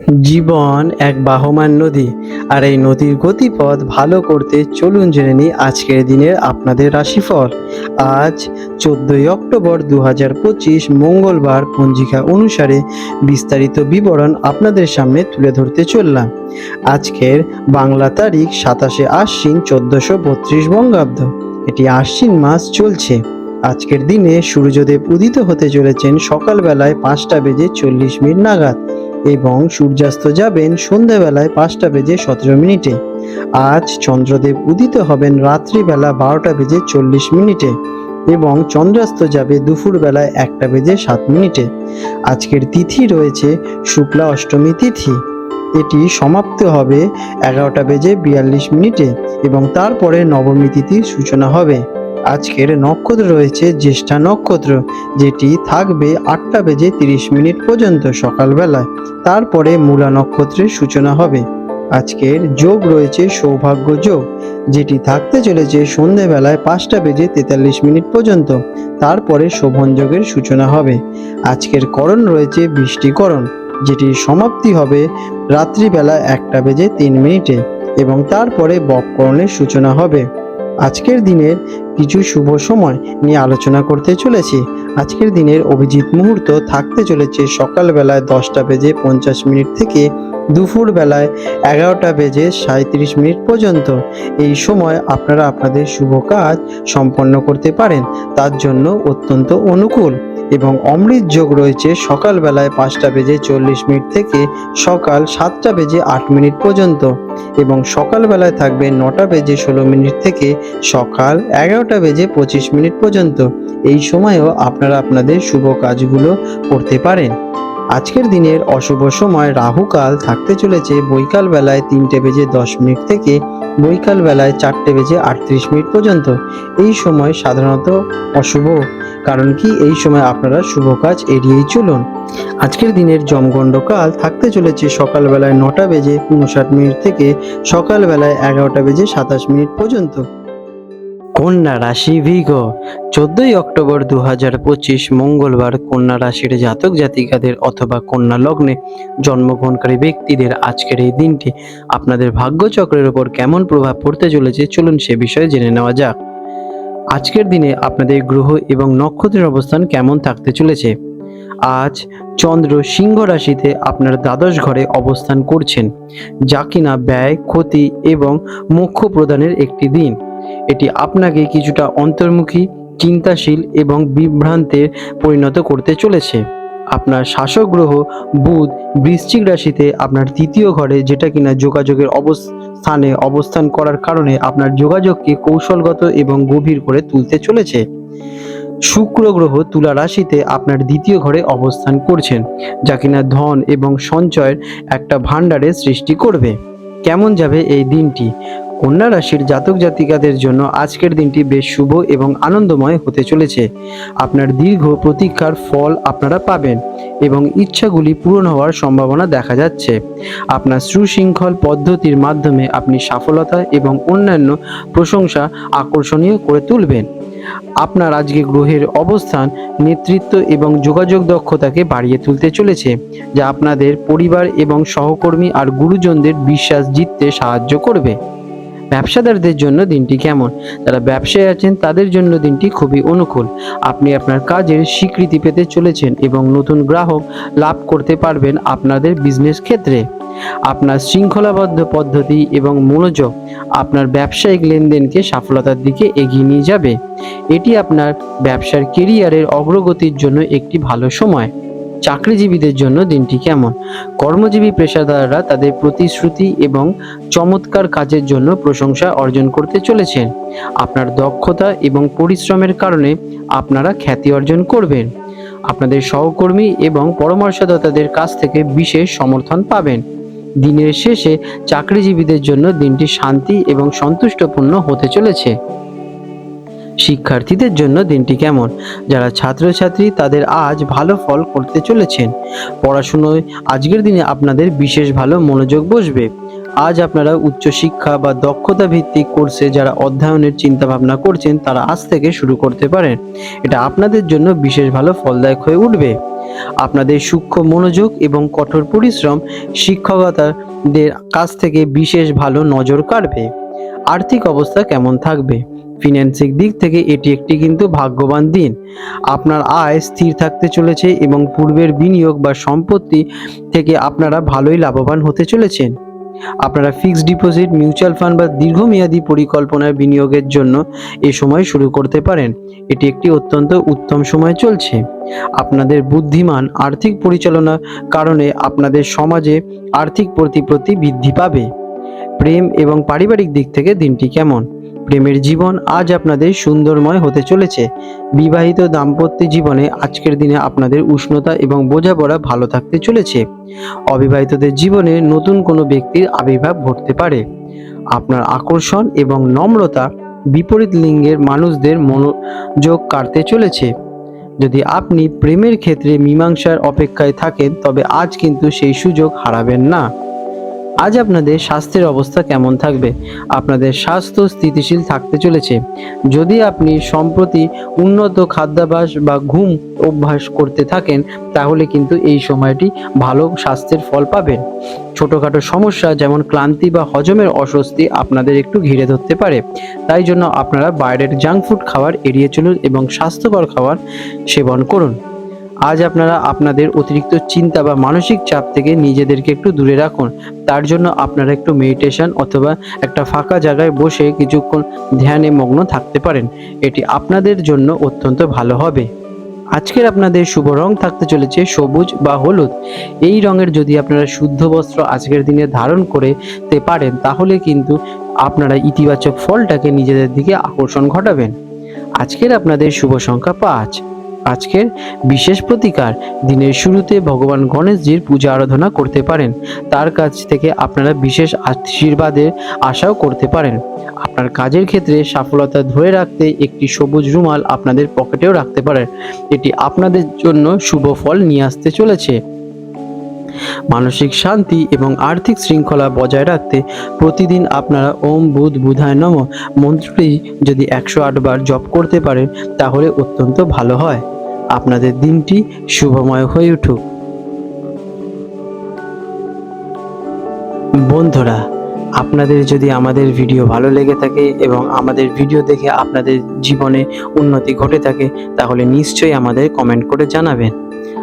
জীবন এক বাহমান নদী, আর এই নদীর গতিপথ ভালো করতে চলুন জেনে নিই আজকের দিনের আপনাদের রাশিফল। আজ চোদ্দই অক্টোবর দু হাজার পঁচিশ মঙ্গলবার পঞ্জিকা অনুসারে বিস্তারিত বিবরণ আপনাদের সামনে তুলে ধরতে চললাম। আজকের বাংলা তারিখ সাতাশে আশ্বিন চোদ্দশো বত্রিশ বঙ্গাব্দ। এটি আশ্বিন মাস চলছে। আজকের দিনে সূর্যদেব উদিত হতে চলেছেন সকালবেলায় পাঁচটা বেজে চল্লিশ মিনিট নাগাদ। এবং সূর্যাস্ত যাবেন সন্ধ্যাবেলায় পাঁচটা বেজে সতেরো মিনিটে। আজ চন্দ্রদেব উদিত হবেন রাত্রিবেলা বারোটা বেজে চল্লিশ মিনিটে এবং চন্দ্রাস্ত যাবে দুপুরবেলায় একটা বেজে সাত মিনিটে। আজকের তিথি রয়েছে শুক্লা অষ্টমী তিথি। এটি সমাপ্ত হবে এগারোটা বেজে বিয়াল্লিশ মিনিটে এবং তারপরে নবমী তিথির সূচনা হবে। আজকের নক্ষত্র রয়েছে জ্যেষ্ঠা নক্ষত্র, যেটি থাকবে আটটা বেজে তিরিশ মিনিট পর্যন্ত সকালবেলায়। তারপরে মূলা নক্ষত্রের সূচনা হবে। আজকের যোগ রয়েছে সৌভাগ্য যোগ, যেটি থাকতে চলেছে সন্ধেবেলায় পাঁচটা বেজে তেতাল্লিশ মিনিট পর্যন্ত। তারপরে শোভন যোগের সূচনা হবে। আজকের করণ রয়েছে বৃষ্টিকরণ যেটির সমাপ্তি হবে রাত্রিবেলা একটা বেজে তিন মিনিটে এবং তারপরে বককরণের সূচনা হবে। আজকের দিনের কিছু শুভ সময় নিয়ে আলোচনা করতে চলেছি। আজকের দিনের অভিজিৎ মুহূর্ত থাকতে চলেছে সকালবেলায় দশটা বেজে পঞ্চাশ মিনিট থেকে দুপুর বেলায় এগারোটা বেজে সাঁত্রিশ মিনিট পর্যন্ত এই সময় আপনারা আপনাদের শুভ কাজ সম্পন্ন করতে পারেন। তার জন্য অত্যন্ত অনুকূল এবং অমৃত যোগ রয়েছে সকালবেলায় পাঁচটা বেজে চল্লিশ মিনিট থেকে সকাল সাতটা বেজে আট মিনিট পর্যন্ত এবং সকালবেলায় থাকবে নটা বেজে ষোলো মিনিট থেকে সকাল এগারোটা বেজে পঁচিশ মিনিট পর্যন্ত। এই সময়েও আপনারা আপনাদের শুভ কাজগুলো করতে পারেন। আজকের দিনের অশুভ সময় রাহুকাল থাকতে চলেছে বৈকাল বেলায় তিনটে বেজে দশ মিনিট থেকে বৈকাল বেলায় চারটে বেজে আটত্রিশ মিনিট পর্যন্ত। এই সময় সাধারণত অশুভ। কারণ কি? এই সময় আপনারা শুভ কাজ এড়িয়েই চলুন। আজকের দিনের জমগণ্ডকাল থাকতে চলেছে সকালবেলায় নটা বেজে উনষাট মিনিট থেকে সকালবেলায় এগারোটা বেজে সাতাশ মিনিট পর্যন্ত। কন্যা রাশি ভিগ, চোদ্দই অক্টোবর দু হাজার পঁচিশ মঙ্গলবার কন্যা রাশির জাতক জাতিকাদের অথবা কন্যা লগ্নে জন্মগ্রহণকারী ব্যক্তিদের আজকের এই দিনটি আপনাদের ভাগ্যচক্রের ওপর কেমন প্রভাব পড়তে চলেছে চলুন সে বিষয়ে জেনে নেওয়া যাক। আজকের দিনে আপনাদের গ্রহ এবং নক্ষত্রের অবস্থান কেমন থাকতে চলেছে? আজ চন্দ্র সিংহ রাশিতে আপনার দ্বাদশ ঘরে অবস্থান করছেন, যা কিনা ব্যয়, ক্ষতি এবং মোক্ষ প্রদানের একটি দিন। এটি আপনাকে কিছুটা অন্তর্মুখী, চিন্তাশীল এবং বিভ্রান্তের পরিণত করতে চলেছে। আপনার শাসক গ্রহ বুধ বৃশ্চিক রাশিতে আপনার তৃতীয় ঘরে যেটা কিনা যোগাযোগের অবস্থানে অবস্থান করার কারণে আপনার যোগাযোগকে কৌশলগত এবং গভীর করে তুলতে চলেছে। শুক্র গ্রহ তুলা রাশিতে আপনার দ্বিতীয় ঘরে অবস্থান করছেন, যা কিনা ধন এবং সঞ্চয়ের একটা ভাণ্ডারের সৃষ্টি করবে। কেমন যাবে এই দিনটি? কন্যা রাশির জাতক জাতিকাদের জন্য আজকের দিনটি বেশ শুভ এবং আনন্দময় হতে চলেছে। আপনার দীর্ঘ প্রতীক্ষার ফল আপনারা পাবেন এবং ইচ্ছাগুলি পূরণ হওয়ার সম্ভাবনা দেখা যাচ্ছে। আপনার সুশৃঙ্খল পদ্ধতির মাধ্যমে আপনি সফলতা এবং অন্যান্য প্রশংসা আকর্ষণীয় করে তুলবেন। আপনার আজকে গ্রহের অবস্থান, নেতৃত্ব এবং যোগাযোগ দক্ষতাকে বাড়িয়ে তুলতে চলেছে, যা আপনাদের পরিবার এবং সহকর্মী আর গুরুজনদের বিশ্বাস জিততে সাহায্য করবে। ব্যবসাদারদের জন্য দিনটি কেমন? যারা ব্যবসায় আছেন, তাদের জন্য দিনটি খুবই অনুকূল। আপনি আপনার কাজের স্বীকৃতি পেতে চলেছেন এবং নতুন গ্রাহক লাভ করতে পারবেন আপনাদের বিজনেস ক্ষেত্রে। আপনার শৃঙ্খলাবদ্ধ পদ্ধতি এবং মনোযোগ আপনার ব্যবসায়িক লেনদেনকে সফলতার দিকে এগিয়ে নিয়ে যাবে। এটি আপনার ব্যবসার কেরিয়ারের অগ্রগতির জন্য একটি ভালো সময়। চাকরিজীবীদের জন্য দিনটি কেমন? কর্মজীবী পেশাদাররা তাদের প্রতিশ্রুতি এবং চমৎকার কাজের জন্য প্রশংসা অর্জন করতে চলেছেন। আপনার দক্ষতা এবং পরিশ্রমের কারণে আপনারা খ্যাতি অর্জন করবেন। আপনাদের সহকর্মী এবং পরামর্শদাতাদের কাছ থেকে বিশেষ সমর্থন পাবেন। দিনের শেষে চাকরিজীবীদের জন্য দিনটি শান্তি এবং সন্তুষ্টপূর্ণ হতে চলেছে। শিক্ষার্থীদের জন্য দিনটি কেমন? যারা ছাত্রছাত্রী, তাদের আজ ভালো ফল করতে চলেছেন। পড়াশুনোয় আজকের দিনে আপনাদের বিশেষ ভালো মনোযোগ বসবে। আজ আপনারা উচ্চশিক্ষা বা দক্ষতা ভিত্তিক কোর্সে যারা অধ্যয়নের চিন্তা ভাবনা করছেন, তারা আজ থেকে শুরু করতে পারেন। এটা আপনাদের জন্য বিশেষ ভালো ফলদায়ক হয়ে উঠবে। আপনাদের সূক্ষ্ম মনোযোগ এবং কঠোর পরিশ্রম শিক্ষকতাদের কাছ থেকে বিশেষ ভালো নজর কাড়বে। আর্থিক অবস্থা কেমন থাকবে? ফিন্যান্সিক দিক থেকে এটি একটি কিন্তু ভাগ্যবান দিন। আপনার আয় স্থির থাকতে চলেছে এবং পূর্বের বিনিয়োগ বা সম্পত্তি থেকে আপনারা ভালোই লাভবান হতে চলেছেন। আপনারা ফিক্সড ডিপোজিট মিউচুয়াল ফান্ড বা দীর্ঘমেয়াদী পরিকল্পনার বিনিয়োগের জন্য এ সময় শুরু করতে পারেন। এটি একটি অত্যন্ত উত্তম সময় চলছে। আপনাদের বুদ্ধিমান আর্থিক পরিচালনার কারণে আপনাদের সমাজে আর্থিক প্রতিপত্তি বৃদ্ধি পাবে। প্রেম এবং পারিবারিক দিক থেকে দিনটি কেমন? প্রেমের জীবন আজ আপনাদের সুন্দরময় হতে চলেছে। বিবাহিত দাম্পত্য জীবনে আজকের দিনে আপনাদের উষ্ণতা এবং বোঝাপড়া ভালো থাকতে চলেছে। অবিবাহিতদের জীবনে নতুন কোনো ব্যক্তির আবির্ভাব ঘটতে পারে। আপনার আকর্ষণ এবং নম্রতা বিপরীত লিঙ্গের মানুষদের মনোযোগ কাটতে চলেছে। যদি আপনি প্রেমের ক্ষেত্রে মীমাংসার অপেক্ষায় থাকেন, তবে আজ কিন্তু সেই সুযোগ হারাবেন না। আজ আপনাদের স্বাস্থ্যের অবস্থা কেমন থাকবে? আপনাদের স্বাস্থ্য স্থিতিশীল থাকতে চলেছে। যদি আপনি সম্প্রতি উন্নত খাদ্যাভ্যাস বা ঘুম অভ্যাস করতে থাকেন, তাহলে কিন্তু এই সময়টি ভালো স্বাস্থ্যের ফল পাবেন। ছোটোখাটো সমস্যা যেমন ক্লান্তি বা হজমের অস্বস্তি আপনাদের একটু ঘিরে ধরতে পারে। তাই জন্য আপনারা বাইরের জাঙ্ক ফুড খাবার এড়িয়ে চলুন এবং স্বাস্থ্যকর খাবার সেবন করুন। আজ আপনারা আপনাদের অতিরিক্ত চিন্তা বা মানসিক চাপ থেকে নিজেদেরকে একটু দূরে রাখুন। তার জন্য আপনারা একটু মেডিটেশন অথবা একটা ফাঁকা জায়গায় বসে কিছুক্ষণ ধ্যানে মগ্ন থাকতে পারেন। এটি আপনাদের জন্য অত্যন্ত ভালো হবে। আজকের আপনাদের শুভ রং থাকতে চলেছে সবুজ বা হলুদ। এই রঙের যদি আপনারা শুদ্ধ বস্ত্র আজকের দিনে ধারণ করতে পারেন, তাহলে কিন্তু আপনারা ইতিবাচক ফলটাকে নিজেদের দিকে আকর্ষণ ঘটাবেন। আজকের আপনাদের শুভ সংখ্যা পাঁচ। আজকের বিশেষ প্রতিকার দিনের শুরুতে ভগবান গণেশজির পূজা আরাধনা করতে পারেন। তার কাছ থেকে আপনারা বিশেষ আশীর্বাদের আশাও করতে পারেন। আপনার কাজের ক্ষেত্রে সফলতা ধরে রাখতে একটি সবুজ রুমাল আপনাদের পকেটেও রাখতে পারেন। এটি আপনাদের জন্য শুভ ফল নিয়ে আসতে চলেছে। মানসিক শান্তি এবং আর্থিক শৃঙ্খলা বজায় রাখতে প্রতিদিন আপনারা ওম বুধ বুধায় নম মন্ত্রটি যদি একশো আট বার জপ করতে পারেন, তাহলে অত্যন্ত ভালো হয়। আপনাদের দিনটি শুভময় হয়ে উঠুক। বন্ধুরা, আপনাদের যদি আমাদের ভিডিও ভালো লেগে থাকে এবং আমাদের ভিডিও দেখে আপনাদের জীবনে উন্নতি ঘটে থাকে, তাহলে নিশ্চয়ই আমাদের কমেন্ট করে জানাবেন।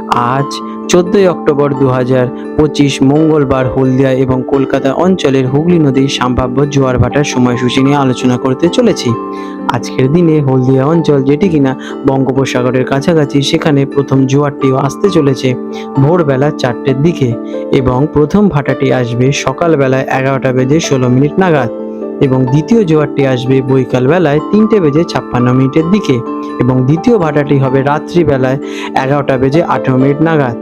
আজ চোদ্দই অক্টোবর দু হাজার পঁচিশ মঙ্গলবার হলদিয়া এবং কলকাতা অঞ্চলের হুগলি নদীর সম্ভাব্য জোয়ার ভাটার সময়সূচি নিয়ে আলোচনা করতে চলেছি। আজকের দিনে হলদিয়া অঞ্চল যেটি কিনা বঙ্গোপসাগরের কাছাকাছি, সেখানে প্রথম জোয়ারটিও আসতে চলেছে ভোরবেলা চারটের দিকে এবং প্রথম ভাটাটি আসবে সকালবেলায় এগারোটা বেজে ষোলো মিনিট নাগাদ এবং দ্বিতীয় জোয়ারটি আসবে বৈকাল বেলায় তিনটে বেজে ছাপ্পান্ন মিনিটের দিকে এবং দ্বিতীয় ভাটাটি হবে রাত্রিবেলায় এগারোটা বেজে আঠেরো মিনিট নাগাদ।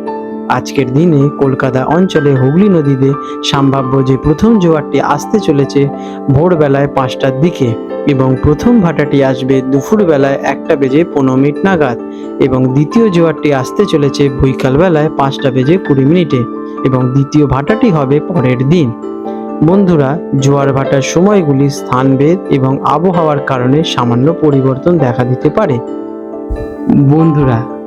আজকের দিনে কলকাতা অঞ্চলে হুগলি নদীতে সম্ভাব্য যে প্রথম জোয়ারটি আসতে চলেছে ভোরবেলায় পাঁচটার দিকে এবং প্রথম ভাটাটি আসবে দুপুরবেলায় একটা বেজে পনেরো মিনিট নাগাদ এবং দ্বিতীয় জোয়ারটি আসতে চলেছে বৈকালবেলায় পাঁচটা বেজে কুড়ি মিনিটে এবং দ্বিতীয় ভাটাটি হবে পরের দিন। বন্ধুরা, জোয়ার ভাটার সময়গুলি স্থানভেদ এবং আবহাওয়ার কারণে সামান্য পরিবর্তন দেখা দিতে পারে। বন্ধুরা